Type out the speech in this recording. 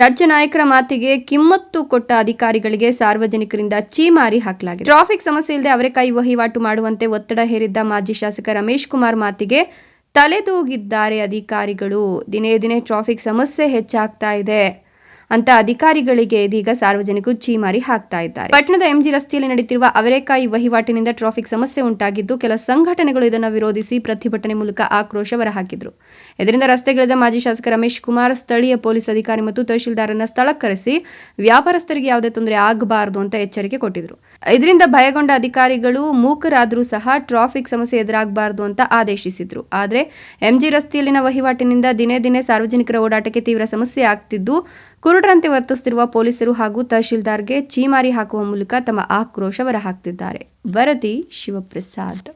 ರಾಜ್ಯ ನಾಯಕರ ಮಾತಿಗೆ ಕಿಮ್ಮತ್ತು ಕೊಟ್ಟ ಅಧಿಕಾರಿಗಳಿಗೆ ಸಾರ್ವಜನಿಕರಿಂದ ಚೀಮಾರಿ ಹಾಕಲಾಗಿದೆ. ಟ್ರಾಫಿಕ್ ಸಮಸ್ಯೆ ಇಲ್ಲದೆ ಅವರೆಕಾಯಿ ವಹಿವಾಟು ಮಾಡುವಂತೆ ಒತ್ತಡ ಹೇರಿದ್ದ ಮಾಜಿ ಶಾಸಕ ರಮೇಶ್ ಕುಮಾರ್ ಮಾತಿಗೆ ತಲೆದೂಗಿದ್ದಾರೆ ಅಧಿಕಾರಿಗಳು. ದಿನೇ ದಿನೇ ಟ್ರಾಫಿಕ್ ಸಮಸ್ಯೆ ಹೆಚ್ಚಾಗ್ತಾ ಇದೆ. ಅಂತ ಅಧಿಕಾರಿಗಳಿಗೆ ಇದೀಗ ಸಾರ್ವಜನಿಕರು ಚೀಮಾರಿ ಹಾಕ್ತಾ ಇದ್ದಾರೆ. ಪಟ್ಟಣದ ಎಂಜಿ ರಸ್ತೆಯಲ್ಲಿ ನಡೆಯುತ್ತಿರುವ ಅವರೆಕಾಯಿ ವಹಿವಾಟಿನಿಂದ ಟ್ರಾಫಿಕ್ ಸಮಸ್ಯೆ ಉಂಟಾಗಿದ್ದು, ಕೆಲ ಸಂಘಟನೆಗಳು ಇದನ್ನು ವಿರೋಧಿಸಿ ಪ್ರತಿಭಟನೆ ಮೂಲಕ ಆಕ್ರೋಶ ಹೊರಹಾಕಿದ್ರು. ಇದರಿಂದ ರಸ್ತೆಗಿಳಿದ ಮಾಜಿ ಶಾಸಕ ರಮೇಶ್ ಕುಮಾರ್ ಸ್ಥಳೀಯ ಪೊಲೀಸ್ ಅಧಿಕಾರಿ ಮತ್ತು ತಹಶೀಲ್ದಾರನ್ನ ಸ್ಥಳಕ್ಕೆ ಕರೆಸಿ ವ್ಯಾಪಾರಸ್ಥರಿಗೆ ಯಾವುದೇ ತೊಂದರೆ ಆಗಬಾರದು ಅಂತ ಎಚ್ಚರಿಕೆ ಕೊಟ್ಟಿದ್ರು. ಇದರಿಂದ ಭಯಗೊಂಡ ಅಧಿಕಾರಿಗಳು ಮೂಕರಾದರೂ ಸಹ ಟ್ರಾಫಿಕ್ ಸಮಸ್ಯೆ ಎದುರಾಗಬಾರದು ಅಂತ ಆದೇಶಿಸಿದ್ರು. ಆದರೆ ಎಂಜಿ ರಸ್ತೆಯಲ್ಲಿನ ವಹಿವಾಟಿನಿಂದ ದಿನೇ ದಿನೇ ಸಾರ್ವಜನಿಕರ ಓಡಾಟಕ್ಕೆ ತೀವ್ರ ಸಮಸ್ಯೆ ಆಗ್ತಿದ್ದು ಕುರುಡರಂತೆ ವರ್ತಿಸುತ್ತಿರುವ ಪೊಲೀಸರು ಹಾಗೂ ತಹಶೀಲ್ದಾರ್ಗೆ ಚೀಮಾರಿ ಹಾಕುವ ಮೂಲಕ ತಮ್ಮ ಆಕ್ರೋಶ ಹೊರಹಾಕ್ತಿದ್ದಾರೆ. ವರದಿ ಶಿವಪ್ರಸಾದ್.